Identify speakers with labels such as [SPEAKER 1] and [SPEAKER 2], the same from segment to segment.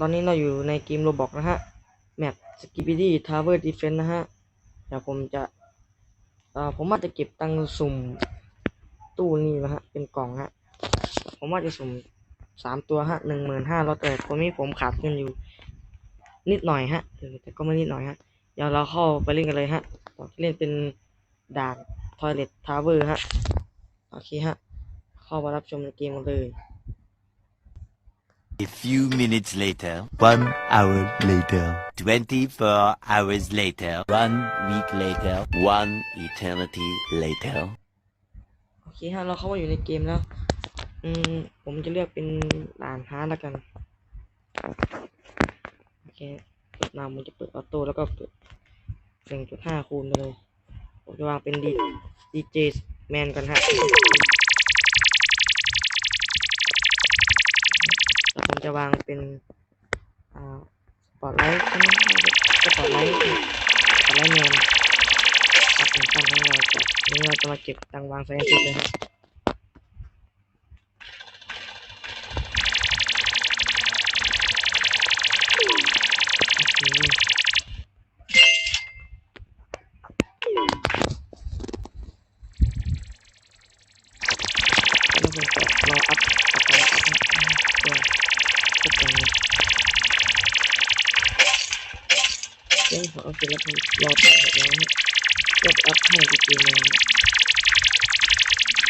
[SPEAKER 1] ตอนนี้เราอยู่ในเกมโรบอกนะฮะ แมปสกิป i ดี้ทาวเวอร์ดีเฟนนะฮะ เดี๋ยวผมจะเอ่อผมว่าจะเก็บตังค์สุ่มตู้นี้นะฮะ เป็นกล่องฮะ ผมว่าจะสุ่มสามตัวฮะหนึ่งหมื่นห้าร้อยแต่คนนี้ผมขาดเงินอยู่ นิดหน่อยฮะแต่ก็ไม่นิดหน่อยฮะ เดี๋ยวเราเข้าไปเล่นกันเลยฮะเราจะเล่นเป็นด่านทอยเล t ทาวเวอร์ฮะ โอเคฮะ เข้ามารับชมในเกมกันเลย
[SPEAKER 2] A few minutes later, one hour later, 24 hours later, one week later, one eternity later.
[SPEAKER 1] โอเคฮะเราเข้ามาอยู่ในเกมแล้ว อืมผมจะเลือกเป็นด่านฮาร์ดแล้วกันโอเคเปิดมามันจะเปิดออโต้แล้วก็เปิดหนึ่งจุดห้าคูณไปเลย ผมจะวางเป็นดีดีเจแมนกันฮะ ผมจะวางเป็นอ่าสปอตไลท์ใช่ไหมสปอตไลท์สปอตไลท์แมนครับผมตั้งให้เราจะนี่เราจะมาเก็บตังค์วางไซน์ติเลยฮะอืมแล้วผมก็รออัพอัพอัพ เดี๋ยวผมเอาเสร็จแล้วผมรอต่อจากแล้วฮะก็อัพให้ดีเจมา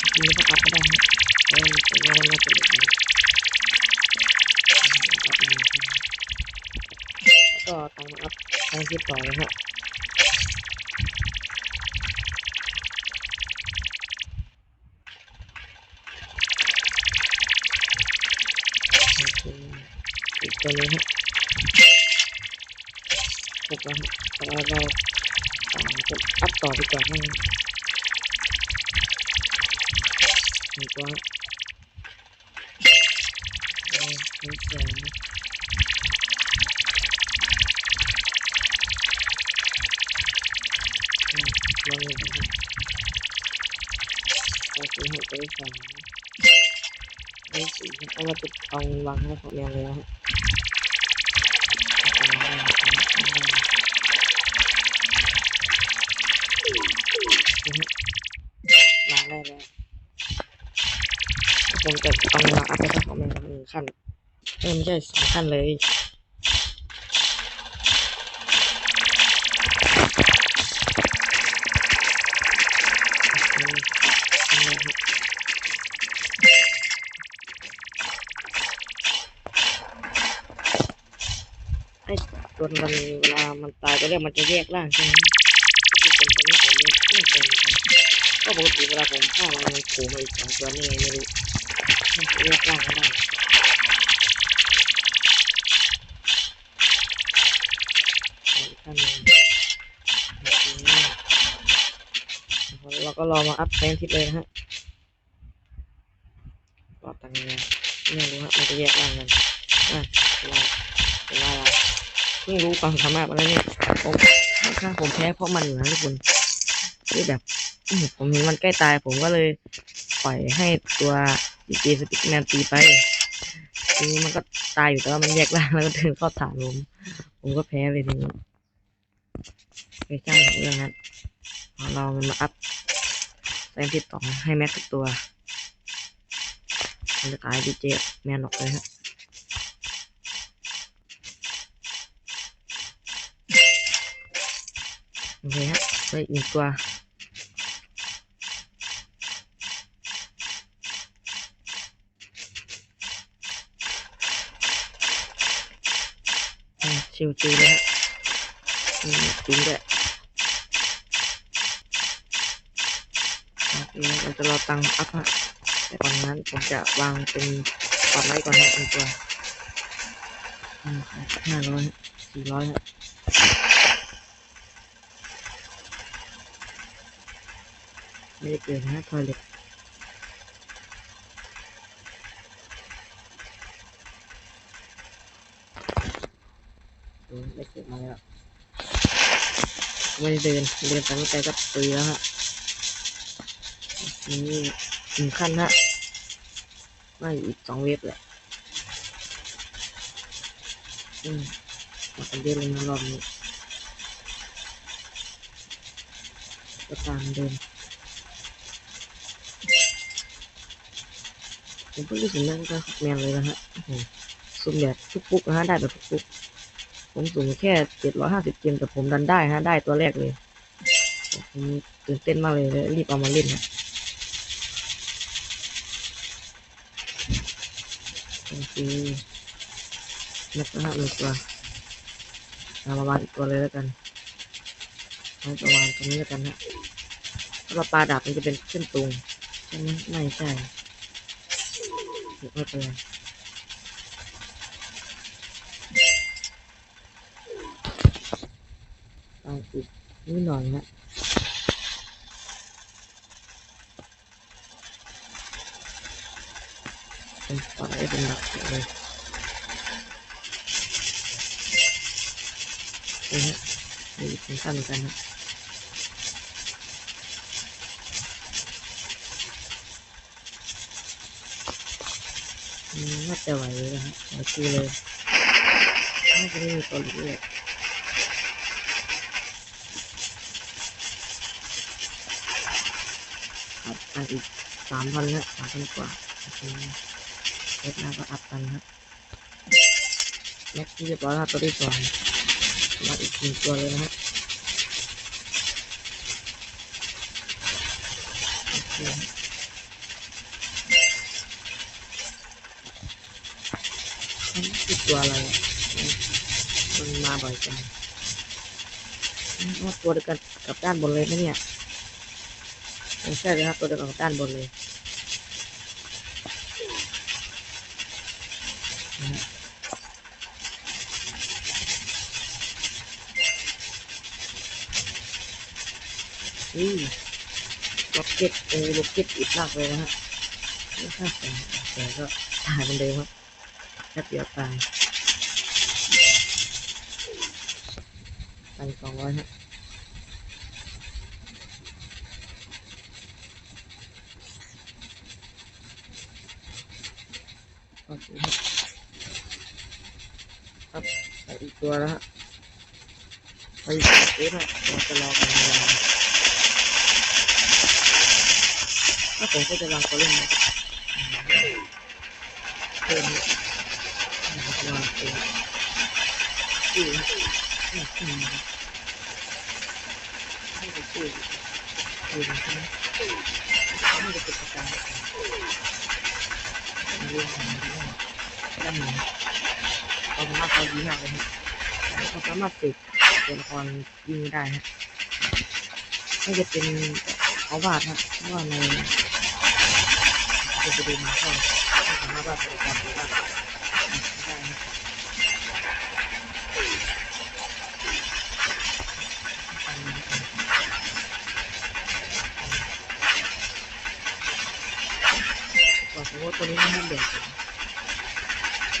[SPEAKER 1] จริงๆไม่ต้องอัพก็ได้ฮะเพราะว่าผมว่าน่าจะเหลืออยู่อัพมาให้แล้วก็ตามอัพทางที่ต่อนะฮะอีกตัวนี้ฮะ หกแล้วฮะแต่ว่าเราอ่าจะอัพต่อดีกว่าให้หนึ่งตัวฮะเอาหนึ่งสองลองดูนะฮะเอาสีหกตัวที่สามเอาสี่เอามาติดเอาวางให้ของแมวเลยนะฮะ ผมจะเอามาอัพไปสักประมาณหนึ่งขั้นเอ้ยไม่ใช่สองขั้นเลยไอ้ตัวมันเวลามันตายไปแล้วมันจะแยกร่างใช่ไหมที่เป็นตัวนี้ผมไม่เป็นเหมือนกันก็ปกติเวลาผมฆ่ามันมันโผล่มาอีกสองตัวนี่ไงไม่รู้ เรียกร่างไม่ได้อีกขั้นหนึ่งโอเคเราก็รอมาอัพแสงทิศเลยนะฮะรอตังเงินไม่รู้ฮะมันจะแยกร่างกันอะเราเป็นว่าเราเพิ่งรู้ความสามารถมาแล้วเนี่ยผมข้าผมแพ้เพราะมันอยู่นะทุกคนที่แบบผมเห็นมันใกล้ตายผมก็เลยปล่อยให้ตัว ดีสติ๊กแมนตีไปทีนี้มันก็ตายอยู่แต่ว่ามันแยกร่างแล้วก็เดินเข้าฐานผมผมก็แพ้เลยทีนี้ไปช่างเรื่องนั้นเอาเรามันมาอัพแซมที่ต่อให้แม็กกับตัวมันจะตายดีเจแมนออกเลยฮะโอเคฮะไปอีกตัว อ่าชิวๆเลยฮะอืมจริงด้วยเคเราจะรอตังอัพฮะแต่ก่อนนั้นผมจะวางเป็นปอดไลท์ก่อนฮะเป็นตัวห้าร้อยสี่ร้อยฮะไม่ได้เกินนะทอยเล็ต ไม่เกินมาแล้วไม่ได้เดินเดินไปไม่ไกลก็ตุยแล้วฮะนี่หนึ่งขั้นฮะไม่อีกสองเวฟแหละอืมมากันเยอะเลยนะรอบนี้ก็ตามเดิมผมเพิ่งได้ถึงนั่นก็แมนเลยนะฮะสุ่มแบบทุกปุ๊กนะฮะได้แบบทุกปุ๊ก ผมสุ่มแค่เจ็ดร้อยห้าสิบเกมแต่ผมดันได้ฮะ ได้ตัวแรกเลยผมตื่นเต้นมากเลยเลยรีบเอามาเล่นฮะโอเคนักนะฮะหนึ่งตัวเอามาวางอีกตัวเลยแล้วกันเอาประมาณตรงนี้แล้วกันฮะถ้าเราปลาดาบมันจะเป็นเส้นตรงใช่ไหมไม่ใช่ไม่เป็นไรเอีกนิดหน่อยฮะเป็นปล่อยเป็นหลักเลยนี่ฮะนี่อีกสั้นเหมือนกันฮะน่าจะไหวเลยนะฮะไหวคือเลยน่าจะไม่มีตัวหลุดเลย อีกสามพันฮะสามพันกว่าโอเคเล็กหน้าก็อัดกันฮะแม็กที่เรียบร้อยครับตัวที่สองมาอีกหนึ่งตัวเลยนะฮะโอเคฮะมันคือตัวอะไรมันมาบ่อยจังว่าตัวเดียวกันกับด้านบนเลยนะเนี่ย ใช่เลยครับ ตัวเดียวกับด้านบนเลยนะฮะอุ้ยล็อกเก็ตเออล็อกเก็ตอิดมากเลยนะฮะไม่ค่าแต่แต่ก็ตายมันเดิมครับแค่เดียวตายไปสองร้อยฮะ โอเคครับไปอีกตัวแล้วฮะไปอีกตัวเอฟฮะเราจะรอกันเวลาถ้าผมก็จะวางตัวเล่นนะเพิ่มนี่ยนะครับวางตัวชื่อนี่คือให้เป็นชื่อชื่อนะไหมไม่ได้เป็นประการเรื่อง ของเรื่องด้านหนึ่งเขาสามารถเขาดีมากเลยฮะเขาสามารถติดตัวละครยิงได้ฮะไม่จะเป็นเขาวาดฮะเพราะว่าในจะไปดูมาก็สามารถวาดตัวละครได้ได้ฮะสมมติตัวนี้ม่ให้เด็ก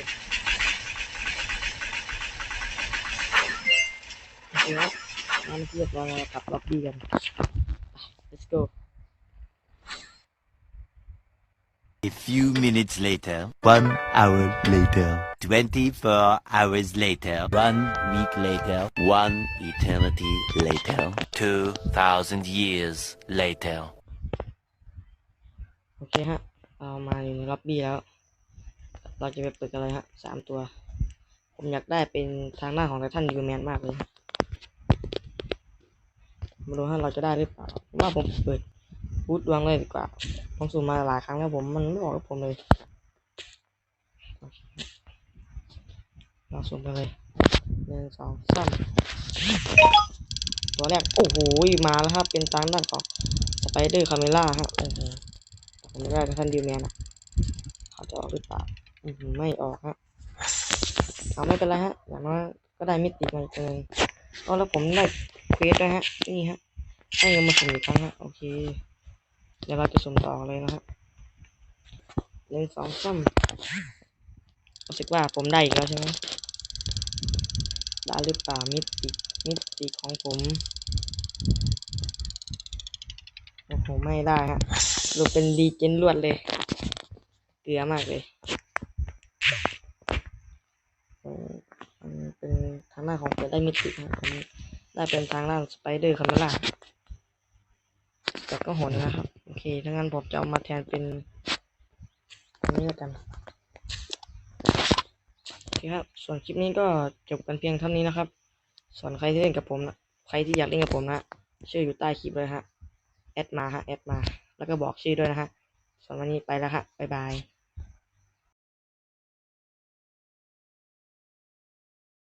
[SPEAKER 1] ยโอเคครับงั้นเรียบร้อยแล้วกลับล็อบบี้กัน let's go
[SPEAKER 2] A few minutes later, one hour later, 24 hours later, one week later, one eternity later, 2,000 years later.
[SPEAKER 1] โอเคฮะ เอามาอยู่ในล็อบบี้แล้ว เราจะไปเปิดกันเลยฮะสามตัว ผมอยากได้เป็นทางหน้าของไททันยูแมนมากเลยไมาดูว่าเราจะได้หรือเปล่าว่าผมเปิดบูทดวงเลยดีกว่า ผมสุ่มมาหลายครั้งแล้วผมมันไม่บอกกับผมเลยโอเราสุ่มไปเลยหนึ่งสองสามตัวแรก โอ้โหมาแล้วครับ เป็นทางด้านของสไปเดอร์คาเมล่าฮะโอ้โหผมไม่ได้กับท่านดิวแมนอะเขาจะออกหรือเปล่าไม่ออกฮะเอาไม่เป็นไรฮะอย่างน้อยก็ได้มิติมาอีกตัวนึงเอาแล้วผมได้เควสด้วยฮะ นี่ฮะให้เงินมาสุ่มอีกครั้งฮะ โอเค ดี๋ยวเราจะสุ่มต่อเลยนะฮะหนึ่งสองสามรู้สึกว่าผมได้อีกแล้วใช่ไหมได้หรือเปล่ามิติมิติของผมโอ้โหไม่ได้ฮะดูเป็นดีเจนรวดเลย เกลือมากเลยเออมันเป็นทางหน้าของเปิดได้มิตินะผมได้เป็นทางล่างสไปเดอร์คาเมล่าแต่ก็โหดนะครับ เคถ้างั้นผมจะเอามาแทนเป็นอันนี้แล้วกันโอเคครับ ส่วนคลิปนี้ก็จบกันเพียงเท่านี้นะครับ ส่วนใครที่เล่นกับผมนะ ใครที่อยากเล่นกับผมนะชื่ออยู่ใต้คลิปเลยฮะ แอดมาฮะ แอดมา แล้วก็บอกชื่อด้วยนะฮะ ส่วนวันนี้ไปแล้วฮะ บ๊ายบาย